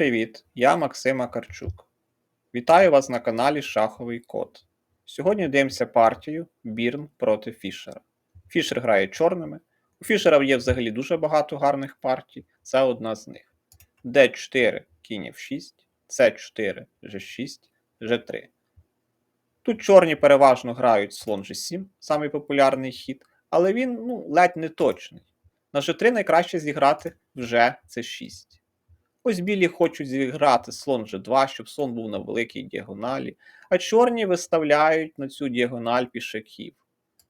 Привіт, я Максим Макарчук. Вітаю вас на каналі Шаховий Код. Сьогодні дивимося партію Бірн проти Фішера. Фішер грає чорними. У Фішера є взагалі дуже багато гарних партій. Це одна з них. D4, кінь F6, C4, G6, G3. Тут чорні переважно грають слон G7, самий популярний хід, але він ну, ледь не точний. На G3 найкраще зіграти вже C6. Ось білі хочуть зіграти слон G2, щоб слон був на великій діагоналі, а чорні виставляють на цю діагональ пішаків.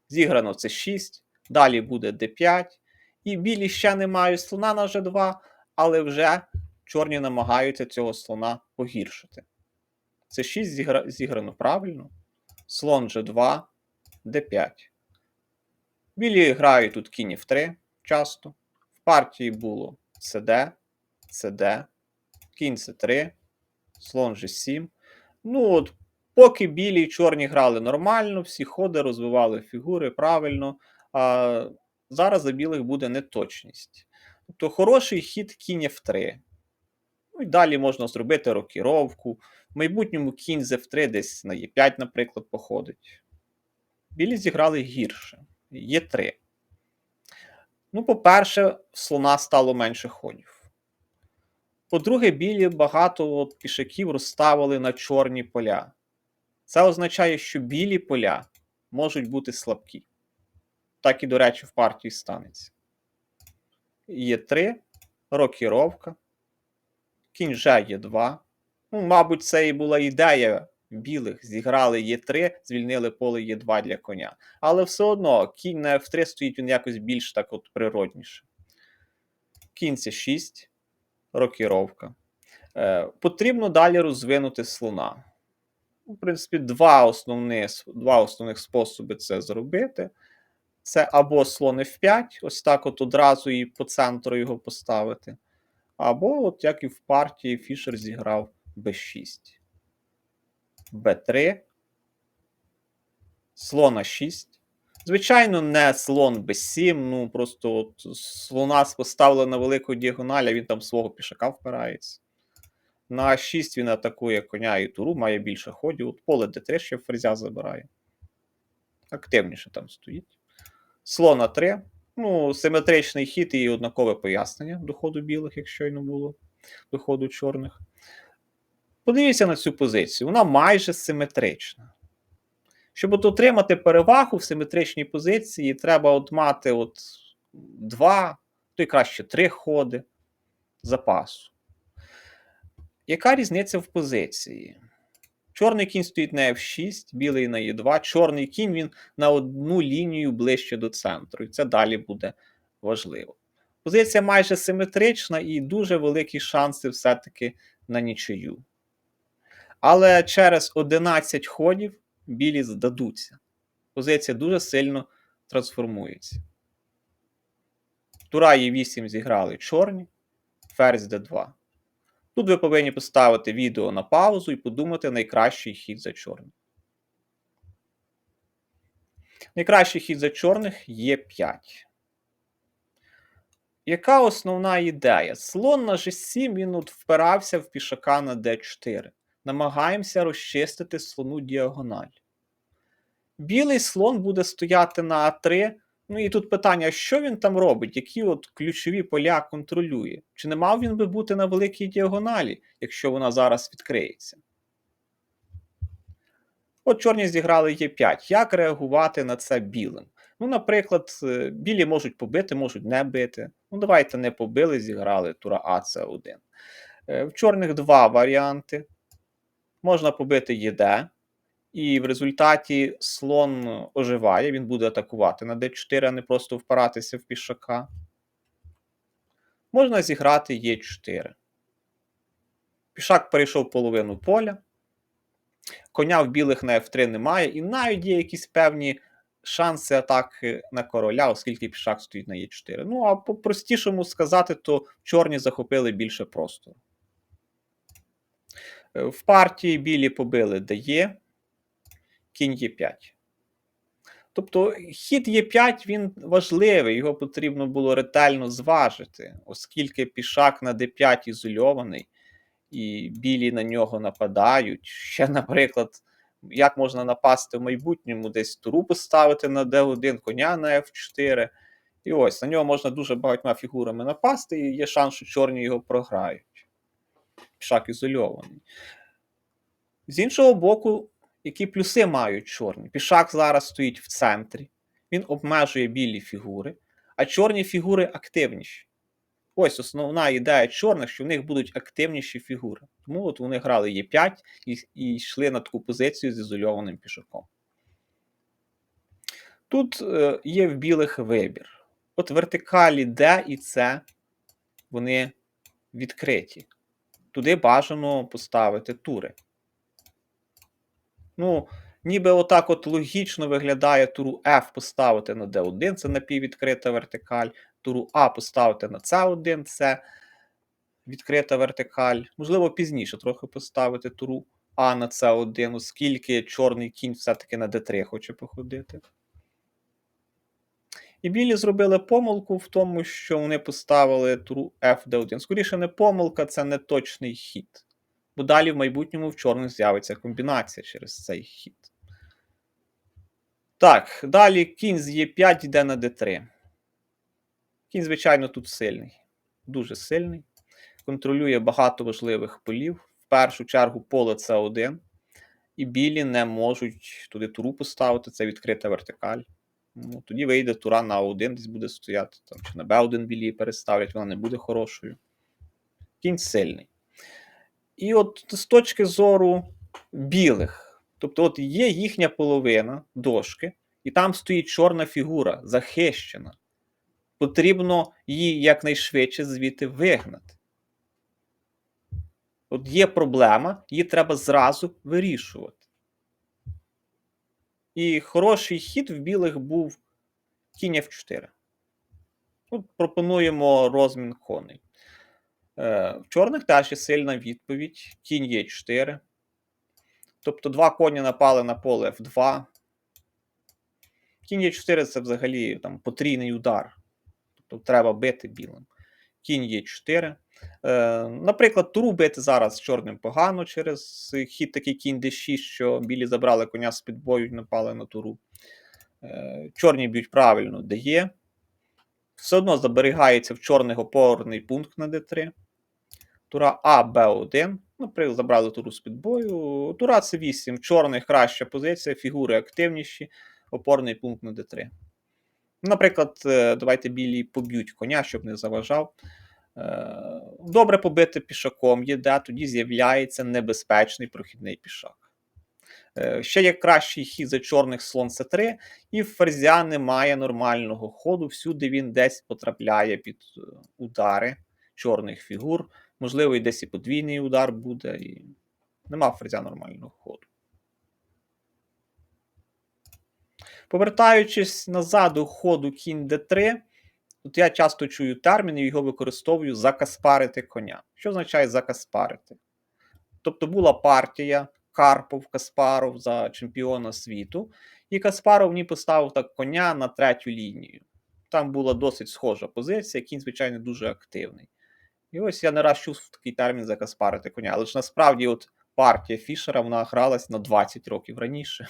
Зіграно це 6, далі буде D5, і білі ще не мають слона на G2, але вже чорні намагаються цього слона погіршити. Це 6 зігра... зіграно правильно. Слон G2, D5. Білі грають тут кінь F3 часто. В партії було CD. CD, кінь С3, слон G7. Ну, от, поки білі і чорні грали нормально, всі ходи розвивали фігури правильно. А зараз за білих буде неточність. Тобто хороший хід кінь F3. Ну і далі можна зробити рокіровку. В майбутньому кінь з F3 десь на Е5, наприклад, походить. Білі зіграли гірше. Е3. Ну, по-перше, слона стало менше ходів. По-друге, білі багато от пішаків розставили на чорні поля. Це означає, що білі поля можуть бути слабкі. Так і, до речі, в партії станеться. Є 3, рокіровка, кінь Ж є 2. Ну, мабуть, це і була ідея білих. Зіграли Є3, звільнили поле Є2 для коня. Але все одно кінь на F3 стоїть він якось більш так от природніше. Кінь це 6 рокіровка. Е, Потрібно далі розвинути слона. В принципі, два основні, два основних способи це зробити. Це або слон F5, ось так от одразу і по центру його поставити. Або, от як і в партії, Фішер зіграв B6. B3. Слона 6. Звичайно, не слон b7, ну просто от слона поставили на велику діагональ, а він там свого пішака впирається. На 6 він атакує коня і туру, має більше ходів. От поле d3 ще ферзя забирає. Активніше там стоїть. Слона 3. Ну, симетричний хід і однакове пояснення до ходу білих, якщо й не було, до ходу чорних. Подивіться на цю позицію. Вона майже симетрична. Щоб от отримати перевагу в симетричній позиції, треба от мати от два, то й краще три ходи запасу. Яка різниця в позиції? Чорний кінь стоїть на F6, білий на E2. Чорний кінь він на одну лінію ближче до центру. І це далі буде важливо. Позиція майже симетрична і дуже великі шанси все-таки на нічию. Але через 11 ходів білі здадуться. Позиція дуже сильно трансформується. Тура Е8 зіграли чорні, ферзь d2. Тут ви повинні поставити відео на паузу і подумати найкращий хід за чорних. Найкращий хід за чорних є 5. Яка основна ідея? Слон на G7 він от впирався в пішака на D4. Намагаємося розчистити слону діагональ. Білий слон буде стояти на А3. Ну і тут питання, що він там робить, які от ключові поля контролює? Чи не мав він би бути на великій діагоналі, якщо вона зараз відкриється? От чорні зіграли Е5. Як реагувати на це білим? Ну, наприклад, е, білі можуть побити, можуть не бити. Ну, давайте не побили, зіграли тура А, це 1 е, В чорних два варіанти. Можна побити ЄД. І в результаті слон оживає, він буде атакувати на d4, а не просто впиратися в пішака. Можна зіграти Е4. Пішак перейшов половину поля. Коня в білих на F3 немає, і навіть є якісь певні шанси атаки на короля, оскільки пішак стоїть на Е4. Ну, а по-простішому сказати, то чорні захопили більше простору. В партії білі побили дає кінь Е5. Тобто хід Е5 він важливий, його потрібно було ретельно зважити, оскільки пішак на d5 ізольований, і білі на нього нападають. Ще, наприклад, як можна напасти в майбутньому, десь туру поставити на D1, коня на F4. І ось на нього можна дуже багатьма фігурами напасти, і є шанс, що чорні його програють. Пішак ізольований. З іншого боку, які плюси мають чорні? Пішак зараз стоїть в центрі, він обмежує білі фігури, а чорні фігури активніші. Ось основна ідея чорних, що в них будуть активніші фігури. Тому от вони грали Е5 і, і йшли на таку позицію з ізольованим пішаком. Тут е, є в білих вибір. От вертикалі D і C, вони відкриті. Туди бажано поставити тури. Ну, ніби отак от логічно виглядає туру F поставити на D1, це напіввідкрита вертикаль, туру А поставити на C1, це відкрита вертикаль. Можливо, пізніше трохи поставити туру А на С1, оскільки чорний кінь все-таки на D3 хоче походити. І білі зробили помилку в тому, що вони поставили туру F D1. Скоріше, не помилка, це не точний хід. Бо далі в майбутньому в чорних з'явиться комбінація через цей хід. Так, далі кінь з Е5 йде на d3. Кінь, звичайно, тут сильний. Дуже сильний. Контролює багато важливих полів. В першу чергу поле С1. І білі не можуть туди туру поставити, це відкрита вертикаль. Ну, Тоді вийде тура на А1, десь буде стояти, там, чи на Б1 білі переставлять, вона не буде хорошою. Кінь сильний. І от з точки зору білих, тобто от є їхня половина дошки, і там стоїть чорна фігура, захищена. Потрібно її якнайшвидше звідти вигнати. От є проблема, її треба зразу вирішувати. І хороший хід в білих був кінь F4. Тут пропонуємо розмін коней. Е, В чорних теж є сильна відповідь. Кінь Е4. Тобто два коні напали на поле F2. Кінь Е4 це взагалі там, потрійний удар. Тобто треба бити білим. Кінь Е4. Е, Наприклад, туру бити зараз чорним погано через хід такий кінь d6, що білі забрали коня з під бою і напали на туру. Е, Чорні б'ють правильно, де є. Все одно зберігається в чорних опорний пункт на d3. Тура А, Б1. Наприклад, забрали туру з під бою. Тура С8. Чорних краща позиція, фігури активніші, опорний пункт на d3. Наприклад, е, давайте білі поб'ють коня, щоб не заважав. Е, Добре побити пішаком є, тоді з'являється небезпечний прохідний пішак. Е, Ще є кращий хід за чорних слон С3, і ферзя немає нормального ходу. Всюди він десь потрапляє під удари чорних фігур. Можливо, і десь і подвійний удар буде, і нема ферзя нормального ходу. Повертаючись назад у ходу кінь d3, тут я часто чую термін і його використовую закаспарити коня. Що означає закаспарити? Тобто була партія Карпов Каспаров за чемпіона світу, і Каспаров мені поставив так коня на третю лінію. Там була досить схожа позиція, кінь, звичайно, дуже активний. І ось я не раз чув такий термін закаспарити коня. Але ж насправді, от партія Фішера вона гралась на 20 років раніше.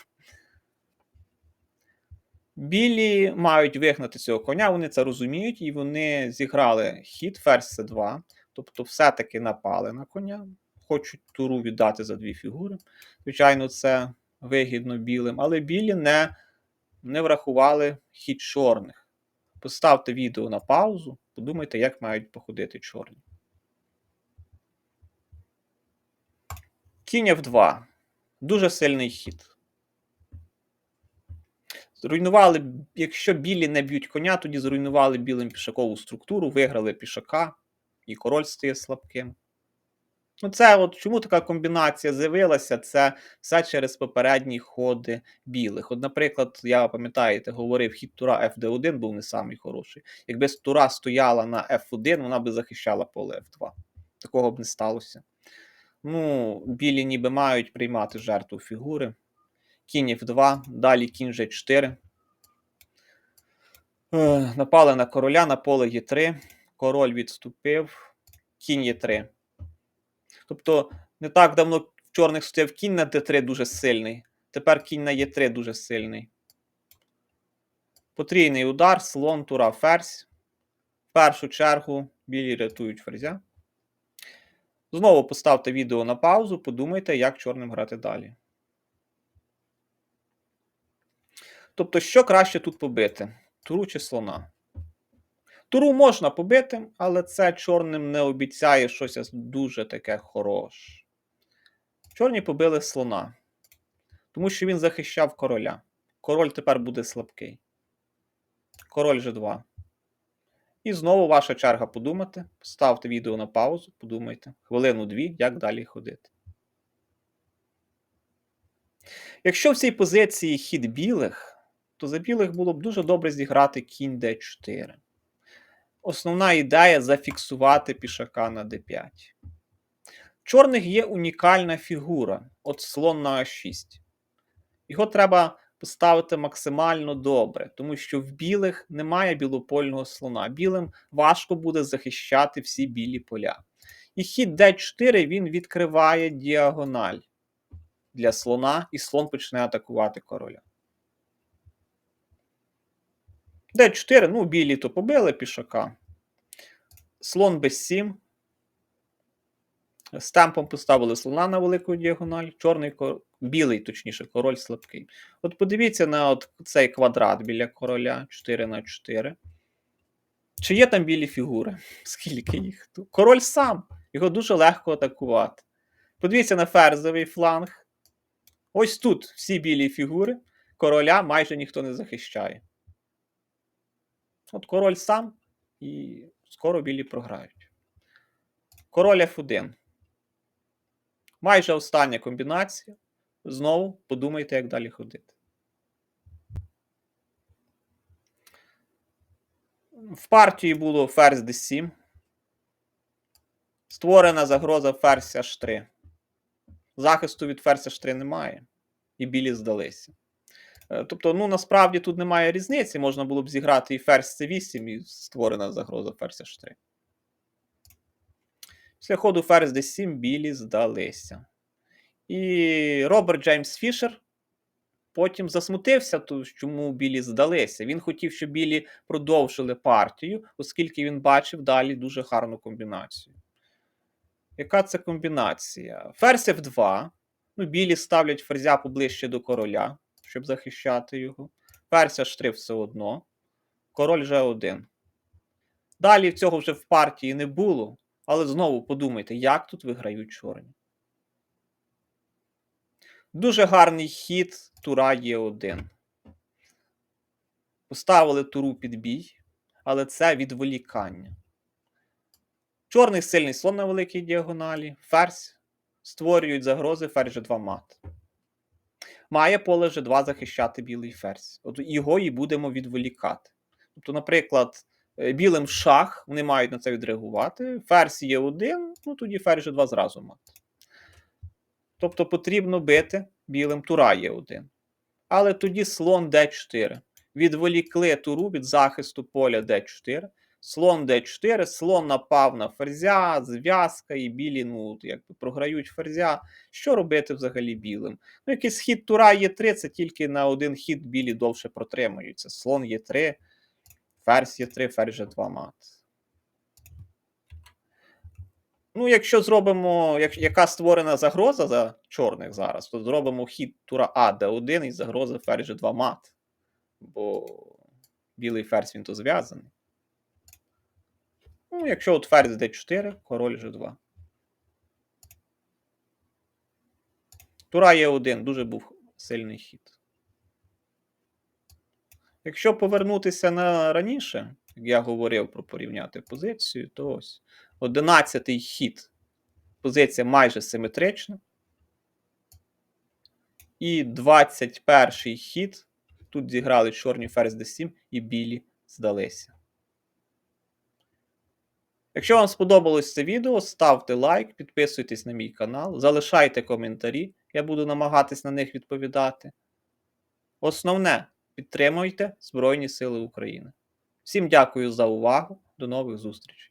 Білі мають вигнати цього коня, вони це розуміють, і вони зіграли хід ферзь С2, тобто все-таки напали на коня, хочуть туру віддати за дві фігури. Звичайно, це вигідно білим, але білі не, не врахували хід чорних. Поставте відео на паузу, подумайте, як мають походити чорні. Кінь F2. Дуже сильний хід. Зруйнували, якщо білі не б'ють коня, тоді зруйнували білим пішакову структуру, виграли пішака, і король стає слабким. Ну, це от чому така комбінація з'явилася? Це все через попередні ходи білих. От, наприклад, я пам'ятаєте, говорив, хід тура FD1 був не самий хороший. Якби тура стояла на F1, вона би захищала поле F2. Такого б не сталося. Ну, білі ніби мають приймати жертву фігури. Кінь F2, далі кінь G4. Е, Напали на короля на поле Е3. Король відступив. Кінь Е3. Тобто, не так давно в чорних стояв кінь на d3 дуже сильний. Тепер кінь на Е3 дуже сильний. Потрійний удар, слон, тура, ферзь. В першу чергу білі рятують ферзя. Знову поставте відео на паузу, подумайте, як чорним грати далі. Тобто, що краще тут побити? Туру чи слона? Туру можна побити, але це чорним не обіцяє щось дуже таке хороше. Чорні побили слона. Тому що він захищав короля. Король тепер буде слабкий. Король G2. І знову ваша черга подумати. Ставте відео на паузу, подумайте. Хвилину-дві, як далі ходити. Якщо в цій позиції хід білих, то за білих було б дуже добре зіграти кінь d4. Основна ідея зафіксувати пішака на d5. В чорних є унікальна фігура от слон на А6. Його треба поставити максимально добре, тому що в білих немає білопольного слона. Білим важко буде захищати всі білі поля. І хід d4 він відкриває діагональ для слона, і слон почне атакувати короля. d4, ну, білі то побили пішака. Слон b7. З темпом поставили слона на велику діагональ, чорний білий, точніше, король слабкий. От подивіться на от цей квадрат біля короля 4 на 4. Чи є там білі фігури? Скільки їх? Король сам. Його дуже легко атакувати. Подивіться на ферзовий фланг. Ось тут всі білі фігури. Короля майже ніхто не захищає. От король сам, і скоро білі програють. Король F1. Майже остання комбінація. Знову подумайте, як далі ходити. В партії було ферзь d7. Створена загроза ферзь h3. Захисту від ферзь h3 немає. І білі здалися. Е, тобто, ну, насправді тут немає різниці. Можна було б зіграти і ферзь c8, і створена загроза ферзь h3. Після ходу ферзь d7 білі здалися. І Роберт Джеймс Фішер потім засмутився, чому білі здалися. Він хотів, щоб білі продовжили партію, оскільки він бачив далі дуже гарну комбінацію. Яка це комбінація? Ферзь F2. Ну, Білі ставлять ферзя поближче до короля, щоб захищати його. Ферзь H3 все одно. Король G1. Далі цього вже в партії не було. Але знову подумайте, як тут виграють чорні. Дуже гарний хід тура Е1. Поставили туру під бій, але це відволікання. Чорний сильний слон на великій діагоналі. Ферзь. Створюють загрози ферзь G2 мат. Має поле G2 захищати білий ферзь. От його і будемо відволікати. Тобто, наприклад, е, білим шах, вони мають на це відреагувати. Ферзь є 1, ну тоді ферзь G2 зразу мат. Тобто потрібно бити білим тура є 1. Але тоді слон d4. Відволікли туру від захисту поля d4. Слон d4, слон напав на ферзя, зв'язка і білі ну, якби програють ферзя. Що робити взагалі білим? Ну, якийсь хід тура є 3 це тільки на один хід білі довше протримуються. Слон є 3, ферзь є 3, ферзь G2 мат. Ну, якщо зробимо, як, яка створена загроза за чорних зараз, то зробимо хід тура А, Д1 і загроза ферзь 2 мат. Бо білий ферзь він то зв'язаний. Ну, якщо от ферзь d4, король G2. Тура Е1 дуже був сильний хід. Якщо повернутися на раніше, як я говорив про порівняти позицію, то ось 11-й хід. Позиція майже симетрична. І 21-й хід. Тут зіграли чорні ферзь d7 і білі здалися. Якщо вам сподобалось це відео, ставте лайк, підписуйтесь на мій канал, залишайте коментарі, я буду намагатись на них відповідати. Основне, підтримуйте Збройні Сили України. Всім дякую за увагу, до нових зустрічей!